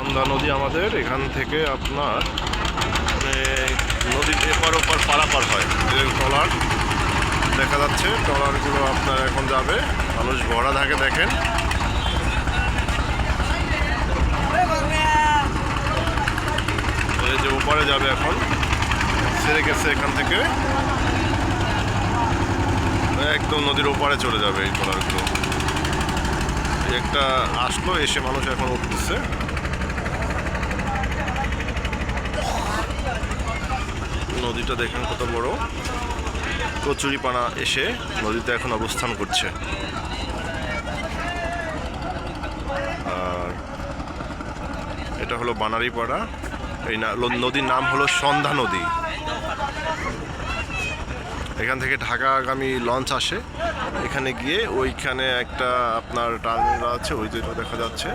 সন্ধ্যা নদী আমাদের, এখান থেকে আপনার মানে নদীর এপার ওপার পারাপার হয়। যে ট্রলার দেখা যাচ্ছে ট্রলারগুলো আপনার এখন যাবে। মানুষ ভরা থাকে, দেখেন। এই যে ওপারে যাবে এখন, ছেড়ে গেছে এখান থেকে। একদম নদীর ওপারে চলে যাবে এই ট্রলারগুলো একটা আসলো, এসে মানুষ এখন উঠতেছে। নদীটা দেখেন কত বড়। কচুরিপানা এসে নদীতে এখন অবস্থান করছে। আর এটা হলো বানারীপাড়া। এই নদীর নাম হলো সন্ধ্যা নদী। এখান থেকে ঢাকাগামী লঞ্চ আসে। এখানে গিয়ে ওইখানে একটা আপনার টার্মিনাল আছে, ওই যেটা দেখা যাচ্ছে।